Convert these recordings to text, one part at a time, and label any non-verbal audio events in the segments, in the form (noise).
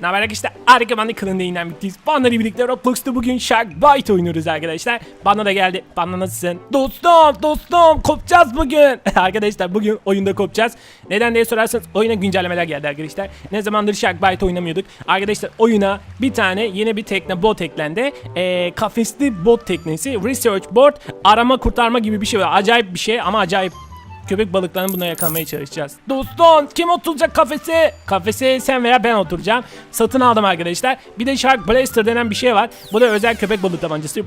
Ne haber arkadaşlar? Harika ben de kılığında yayından bittiyiz. Banla birlikte Roblox'ta bugün Shark Bite oynuyoruz arkadaşlar. Bana da geldi. Bana nasılsın? Dostum, dostum kopacağız bugün. (laughs) arkadaşlar bugün oyunda kopacağız. Neden diye sorarsanız oyuna güncellemeler geldi arkadaşlar. Ne zamandır Shark Bite oynamıyorduk. Arkadaşlar oyuna bir tane yeni bir tekne bot eklendi. Ee, kafesli bot teknesi. Research board arama kurtarma gibi bir şey var. Acayip bir şey ama acayip Köpek balıklarını buna yakalamaya çalışacağız. Dostum kim oturacak kafese? Kafese sen veya ben oturacağım. Satın aldım arkadaşlar. Bir de Shark Blaster denen bir şey var. Bu da özel köpek balığı tabancası.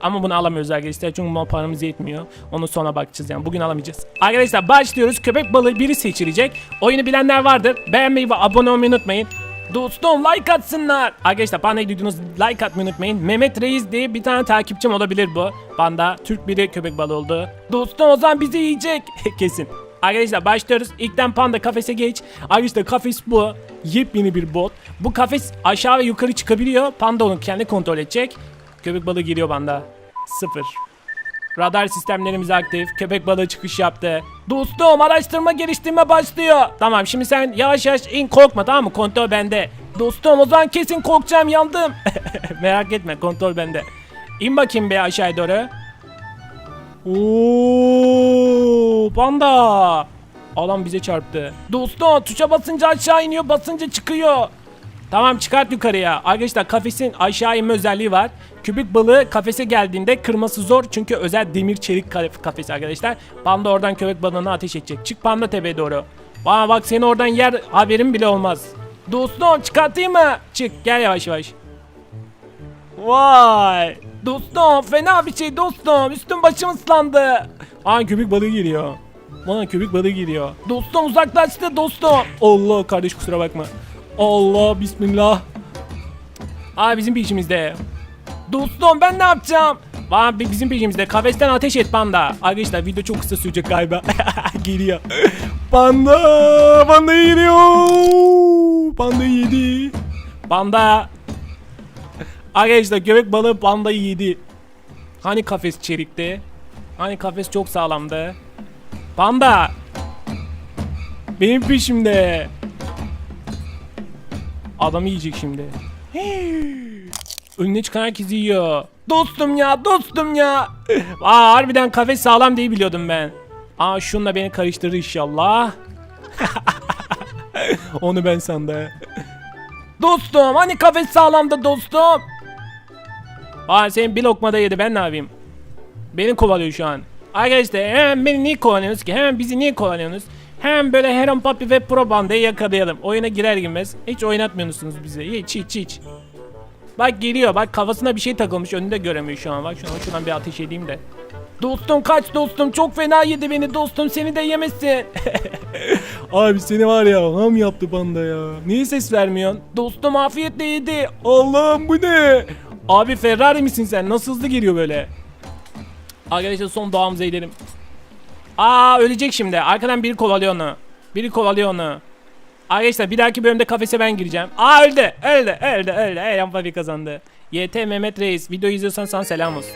Ama bunu alamıyoruz arkadaşlar çünkü mal paramız yetmiyor. Onu sonra bakacağız yani bugün alamayacağız. Arkadaşlar başlıyoruz. Köpek balığı biri seçilecek. Oyunu bilenler vardır. Beğenmeyi ve abone olmayı unutmayın. Dostum like atsınlar. Arkadaşlar bana gidiyorsunuz like atmayı unutmayın. Mehmet Reis diye bir tane takipçim olabilir bu. Banda Türk biri köpek balığı oldu. Dostum o zaman bizi yiyecek. (laughs) Kesin. Arkadaşlar başlıyoruz. İlkten panda kafese geç. Arkadaşlar kafes bu. Yepyeni bir bot. Bu kafes aşağı ve yukarı çıkabiliyor. Panda onu kendi kontrol edecek. Köpek balığı giriyor banda. Sıfır. Radar sistemlerimiz aktif. Köpek balığı çıkış yaptı. Dostum araştırma geliştirme başlıyor. Tamam şimdi sen yavaş yavaş in korkma tamam mı? Kontrol bende. Dostum o zaman kesin korkacağım yandım. (laughs) Merak etme kontrol bende. İn bakayım be aşağı doğru. Oo, panda. Alan bize çarptı. Dostum tuşa basınca aşağı iniyor basınca çıkıyor. Tamam çıkart yukarıya. Arkadaşlar kafesin aşağı inme özelliği var. Köpek balığı kafese geldiğinde kırması zor çünkü özel demir çelik kaf- kafesi arkadaşlar. Panda oradan köpek balığına ateş edecek. Çık panda tepeye doğru. Bana bak seni oradan yer haberin bile olmaz. Dostum çıkartayım mı? Çık gel yavaş yavaş. Vay. Dostum fena bir şey dostum. Üstüm başım ıslandı. Aa köpek balığı geliyor. Bana köpek balığı geliyor. Dostum uzaklaştı dostum. Allah kardeş kusura bakma. Allah bismillah. Aa bizim peşimizde. Dostum ben ne yapacağım? Bi- bizim peşimizde. Kafesten ateş et panda. Arkadaşlar video çok kısa sürecek galiba. (laughs) geliyor. Panda. Panda geliyor. Panda yedi. Panda. Arkadaşlar köpek balığı pandayı yedi. Hani kafes çelikti? Hani kafes çok sağlamdı? Panda! Benim peşimde. Adam yiyecek şimdi. Önüne çıkan herkes yiyor. Dostum ya, dostum ya. Aa harbiden kafes sağlam diye biliyordum ben. Aa şunla beni karıştırır inşallah. (laughs) Onu ben sandım. Dostum hani kafes sağlamdı dostum. Aa senin bir lokmada yedi ben ne yapayım? Beni kovalıyor şu an. Arkadaşlar hemen beni niye kovalıyorsunuz ki? Hemen bizi niye kovalıyorsunuz? Hemen böyle Heron Papi ve Pro Banda'yı yakalayalım. Oyuna girer girmez. Hiç oynatmıyorsunuz bize. Hiç hiç hiç. Bak geliyor bak kafasına bir şey takılmış önünde göremiyor şu an. Bak şuna şuradan bir ateş edeyim de. Dostum kaç dostum çok fena yedi beni dostum seni de yemesin. (laughs) Abi seni var ya ham yaptı panda ya. Niye ses vermiyorsun? Dostum afiyetle yedi. Allah'ım bu ne? Abi Ferrari misin sen? Nasıl hızlı geliyor böyle? Arkadaşlar son doğamıza gidelim. Aa ölecek şimdi. Arkadan biri kovalıyor onu. Biri kovalıyor onu. Arkadaşlar bir dahaki bölümde kafese ben gireceğim. Aa öldü. Öldü. Öldü. Öldü. Eren Fabi kazandı. YT Mehmet Reis. Videoyu izliyorsan sana selam olsun.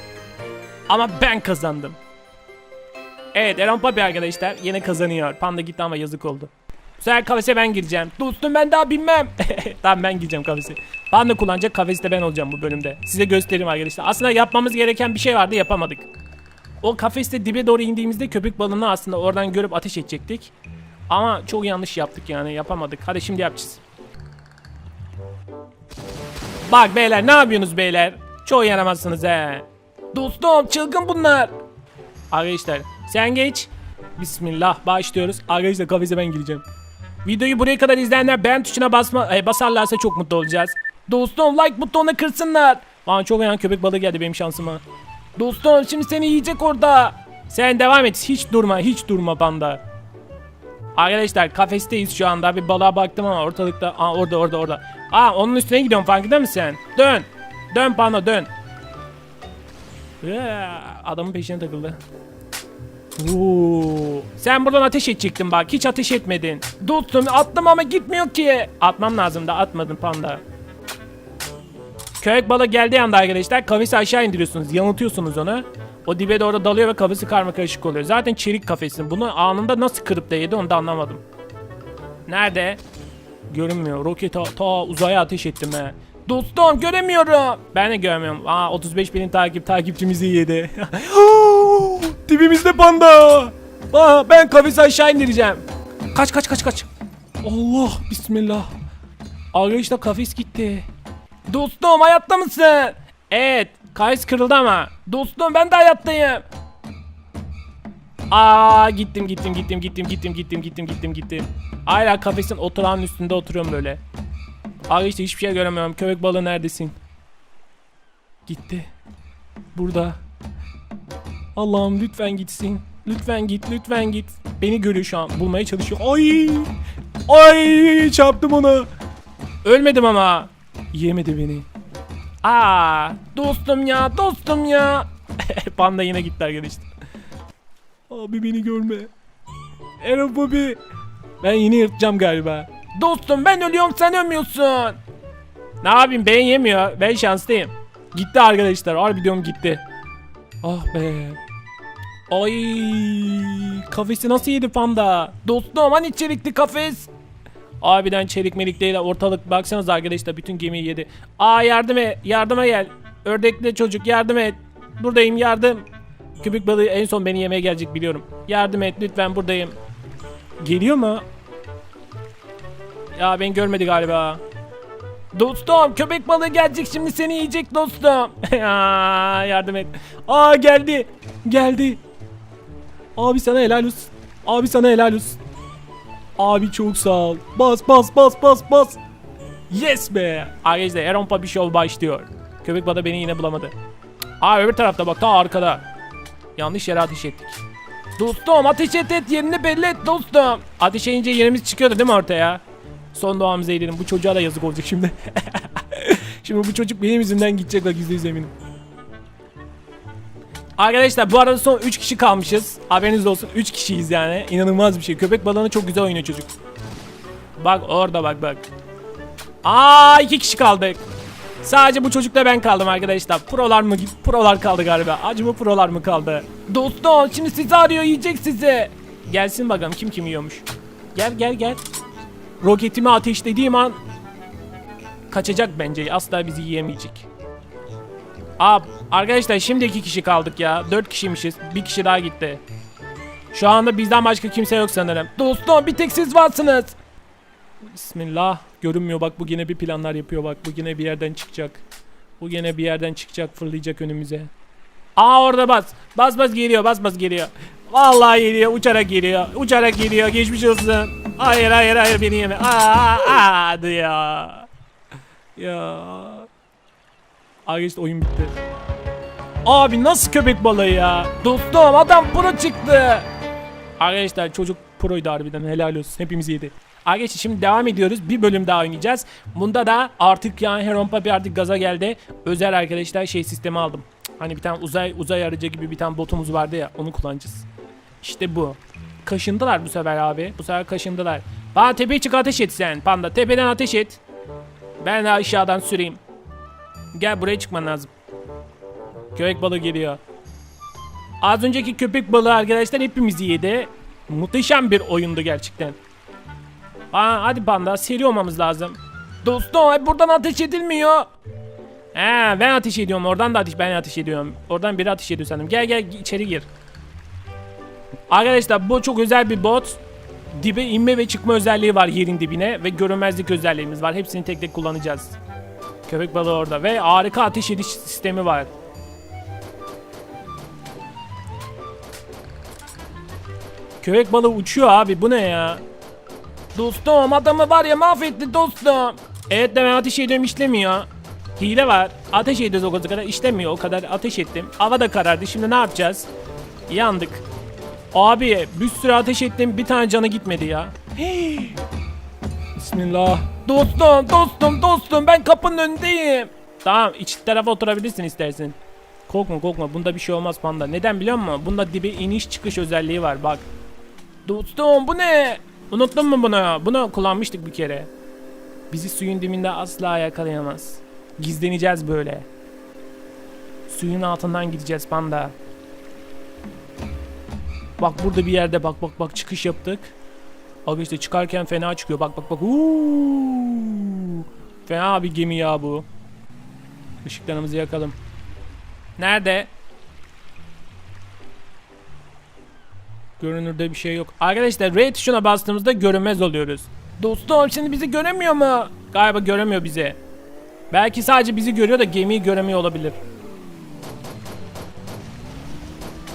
Ama ben kazandım. Evet Eren Papi arkadaşlar yine kazanıyor. Panda gitti ama yazık oldu. Bu sefer kafese ben gireceğim. Dostum ben daha bilmem. (laughs) tamam ben gireceğim kafese. Panda kullanacak kafeste ben olacağım bu bölümde. Size göstereyim arkadaşlar. Aslında yapmamız gereken bir şey vardı yapamadık. O kafeste dibe doğru indiğimizde köpek balığını aslında oradan görüp ateş edecektik. Ama çok yanlış yaptık yani yapamadık. Hadi şimdi yapacağız. Bak beyler ne yapıyorsunuz beyler? Çok yaramazsınız he. Dostum çılgın bunlar. Arkadaşlar sen geç. Bismillah başlıyoruz. Arkadaşlar kafese ben gireceğim. Videoyu buraya kadar izleyenler beğen tuşuna basma, e, basarlarsa çok mutlu olacağız. Dostum like butonuna kırsınlar. Lan çok yan köpek balığı geldi benim şansıma. Dostum şimdi seni yiyecek orada. Sen devam et hiç durma hiç durma panda. Arkadaşlar kafesteyiz şu anda bir balığa baktım ama ortalıkta Aa orada orada orada. Aa onun üstüne gidiyorum farkında mısın? Dön. Dön panda dön. Ya, Adamın peşine takıldı. Oo. Sen buradan ateş edecektin bak. Hiç ateş etmedin. Dostum attım ama gitmiyor ki. Atmam lazım da atmadın panda. Köpek balığı geldiği anda arkadaşlar kafesi aşağı indiriyorsunuz. Yanıltıyorsunuz onu. O dibe doğru dalıyor ve kafesi karma karışık oluyor. Zaten çelik kafesin. Bunu anında nasıl kırıp da yedi onu da anlamadım. Nerede? Görünmüyor. Roket ta, ta uzaya ateş ettim he. Dostum göremiyorum. Ben de görmüyorum. Aa 35 bin takip takipçimizi yedi. (laughs) Dibimizde panda. Aa, ben kafesi aşağı indireceğim. Kaç kaç kaç kaç. Allah bismillah. Arkadaşlar kafes gitti. Dostum hayatta mısın? Evet. Kayıs kırıldı ama. Dostum ben de hayattayım. Aa gittim gittim gittim gittim gittim gittim gittim gittim gittim. Hala kafesin oturağın üstünde oturuyorum böyle. Abi işte hiçbir şey göremiyorum. Köpek balığı neredesin? Gitti. Burada. Allah'ım lütfen gitsin. Lütfen git, lütfen git. Beni görüyor şu an. Bulmaya çalışıyor. Ay! Ay! Çarptım ona. Ölmedim ama. Yemedi beni. Aa! Dostum ya, dostum ya. (laughs) Panda yine gitti arkadaşlar. Abi beni görme. Eren Bobby. Ben yine yırtacağım galiba. Dostum ben ölüyorum sen ölmüyorsun. Ne yapayım ben yemiyor. Ben şanslıyım. Gitti arkadaşlar. Harbi diyorum gitti. Ah be. Ay kafesi nasıl yedi panda? Dostum hani çelikli kafes? Abiden çelik melik değil ortalık baksanız arkadaşlar bütün gemiyi yedi. Aa yardım et yardıma gel. Ördekli çocuk yardım et. Buradayım yardım. Köpek balığı en son beni yemeye gelecek biliyorum. Yardım et lütfen buradayım. Geliyor mu? Ya ben görmedi galiba. Dostum köpek balığı gelecek şimdi seni yiyecek dostum. (laughs) Aa, yardım et. Aa geldi. Geldi. Abi sana helal olsun. Abi sana helal olsun. Abi çok sağ ol. Bas bas bas bas bas. Yes be. Arkadaşlar Erompa bir show başlıyor. Köpek balığı beni yine bulamadı. Aa öbür tarafta bak ta arkada. Yanlış yere ateş ettik. Dostum ateş et et yerini belli et dostum. Ateş edince yerimiz çıkıyordu değil mi ortaya? Son doğamıza edelim. Bu çocuğa da yazık olacak şimdi. (laughs) şimdi bu çocuk benim yüzümden gidecek bak %100 eminim. Arkadaşlar bu arada son 3 kişi kalmışız. Haberiniz olsun 3 kişiyiz yani. İnanılmaz bir şey. Köpek balığını çok güzel oynuyor çocuk. Bak orada bak bak. Aa 2 kişi kaldık. Sadece bu çocukla ben kaldım arkadaşlar. Prolar mı? Prolar kaldı galiba. Acımı prolar mı kaldı? Dostum şimdi sizi arıyor yiyecek sizi. Gelsin bakalım kim kim yiyormuş. Gel gel gel. Roketimi ateşlediğim an kaçacak bence. Asla bizi yiyemeyecek. Aa, arkadaşlar şimdi iki kişi kaldık ya. Dört kişiymişiz. Bir kişi daha gitti. Şu anda bizden başka kimse yok sanırım. Dostum bir tek siz varsınız. Bismillah. Görünmüyor bak bu yine bir planlar yapıyor bak. Bu yine bir yerden çıkacak. Bu yine bir yerden çıkacak fırlayacak önümüze. Aa orada bas. Bas bas geliyor bas bas geliyor. Vallahi geliyor uçarak geliyor. Uçarak geliyor geçmiş olsun. Hayır hayır hayır beni yeme. Aa, aa, hadi ya. İşte oyun bitti. Abi nasıl köpek balığı ya? Dostum adam pro çıktı. Arkadaşlar çocuk proydu harbiden helal olsun. Hepimiz yedi. Arkadaşlar şimdi devam ediyoruz. Bir bölüm daha oynayacağız. Bunda da artık yani Heron bir artık gaza geldi. Özel arkadaşlar şey sistemi aldım. Hani bir tane uzay uzay aracı gibi bir tane botumuz vardı ya onu kullanacağız. İşte bu. Kaşındılar bu sefer abi. Bu sefer kaşındılar. Bana tepeye çık ateş et sen panda. Tepeden ateş et. Ben de aşağıdan süreyim. Gel buraya çıkman lazım. Köpek balığı geliyor. Az önceki köpek balığı arkadaşlar hepimizi yedi. Muhteşem bir oyundu gerçekten. Aa, hadi panda seri olmamız lazım. Dostum buradan ateş edilmiyor. He ben ateş ediyorum oradan da ateş ben ateş ediyorum. Oradan biri ateş ediyor sanırım. Gel gel içeri gir. Arkadaşlar bu çok özel bir bot. Dibe inme ve çıkma özelliği var yerin dibine ve görünmezlik özelliğimiz var. Hepsini tek tek kullanacağız. Köpek balığı orada ve harika ateş ediş sistemi var. Köpek balığı uçuyor abi bu ne ya? Dostum adamı var ya mahvetti dostum. Evet de ben ateş ediyorum işlemiyor. Hile var. Ateş ediyoruz o kadar işlemiyor o kadar ateş ettim. Hava da karardı şimdi ne yapacağız? Yandık. Abi bir sürü ateş ettim bir tane canı gitmedi ya. Hey. Bismillah. Dostum dostum dostum ben kapının önündeyim. Tamam iç tarafa oturabilirsin istersen. Korkma korkma bunda bir şey olmaz panda. Neden biliyor musun? Bunda dibe iniş çıkış özelliği var bak. Dostum bu ne? Unuttun mu bunu? Bunu kullanmıştık bir kere. Bizi suyun dibinde asla yakalayamaz. Gizleneceğiz böyle. Suyun altından gideceğiz panda. Bak burada bir yerde bak bak bak çıkış yaptık. Abi işte çıkarken fena çıkıyor. Bak bak bak. Uuu. Fena bir gemi ya bu. Işıklarımızı yakalım. Nerede? Görünürde bir şey yok. Arkadaşlar R tuşuna bastığımızda görünmez oluyoruz. Dostum şimdi bizi göremiyor mu? Galiba göremiyor bizi. Belki sadece bizi görüyor da gemiyi göremiyor olabilir.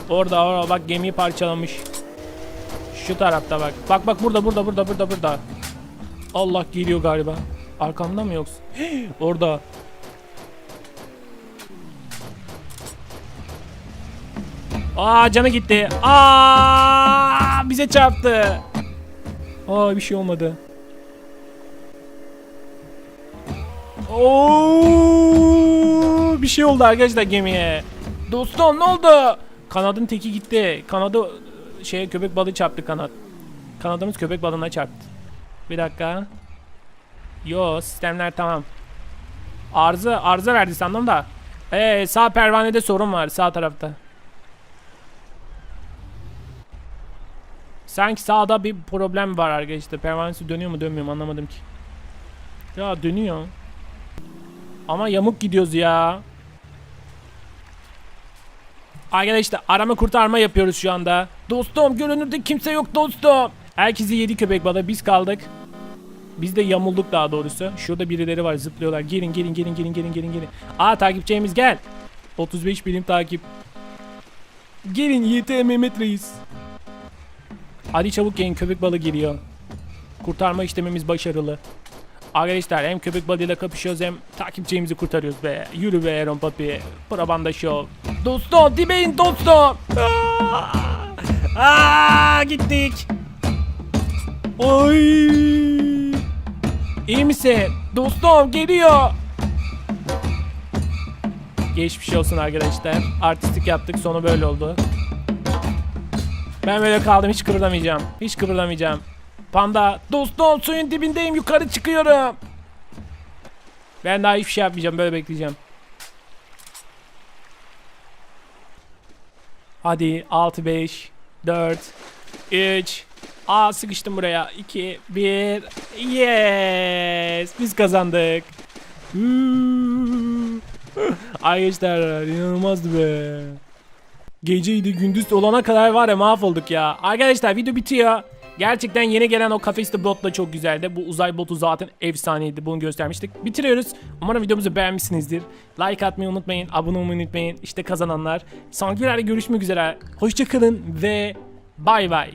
Orada orada bak gemiyi parçalamış. Şu tarafta bak. Bak bak burada burada burada burada burada. Allah geliyor galiba. Arkamda mı yoksa? (gasps) orada. Aa canı gitti. Aa bize çarptı. Aa bir şey olmadı. Oo bir şey oldu arkadaşlar gemiye. Dostum ne oldu? Kanadın teki gitti. Kanadı şeye köpek balığı çarptı kanat. Kanadımız köpek balığına çarptı. Bir dakika. Yo sistemler tamam. Arıza arıza verdi sandım da. Ee, sağ pervanede sorun var sağ tarafta. Sanki sağda bir problem var arkadaşlar. Pervanesi dönüyor mu dönmüyor mu anlamadım ki. Ya dönüyor. Ama yamuk gidiyoruz ya. Arkadaşlar arama kurtarma yapıyoruz şu anda. Dostum görünürde kimse yok dostum. Herkesi yedi köpek balığı biz kaldık. Biz de yamulduk daha doğrusu. Şurada birileri var zıplıyorlar. Gelin gelin gelin gelin gelin gelin gelin. Aa takipçimiz gel. 35 birim takip. Gelin YT Mehmet Reis. Hadi çabuk gelin köpek balığı geliyor. Kurtarma işlemimiz başarılı. Arkadaşlar hem köpek balığıyla kapışıyoruz hem takipçimizi kurtarıyoruz be. Yürü be Aaron Papi. Probanda show. Dostum dibeyin dostum. Aa, Aa, gittik. Oy. İyi misin? Dostum geliyor. Geçmiş olsun arkadaşlar. Artistik yaptık sonu böyle oldu. Ben böyle kaldım hiç kıpırdamayacağım. Hiç kıpırdamayacağım. Panda dostum suyun dibindeyim yukarı çıkıyorum. Ben daha hiçbir şey yapmayacağım böyle bekleyeceğim. Hadi 6 5 4 3 Aa sıkıştım buraya. 2 1 Yes! Biz kazandık. (laughs) Arkadaşlar inanılmazdı be. Geceydi gündüz olana kadar var ya mahvolduk ya. Arkadaşlar video bitiyor. Gerçekten yeni gelen o kafeste bot da çok güzeldi. Bu uzay botu zaten efsaneydi. Bunu göstermiştik. Bitiriyoruz. Umarım videomuzu beğenmişsinizdir. Like atmayı unutmayın. Abone olmayı unutmayın. İşte kazananlar. Sonraki videolarda görüşmek üzere. Hoşçakalın ve bay bay.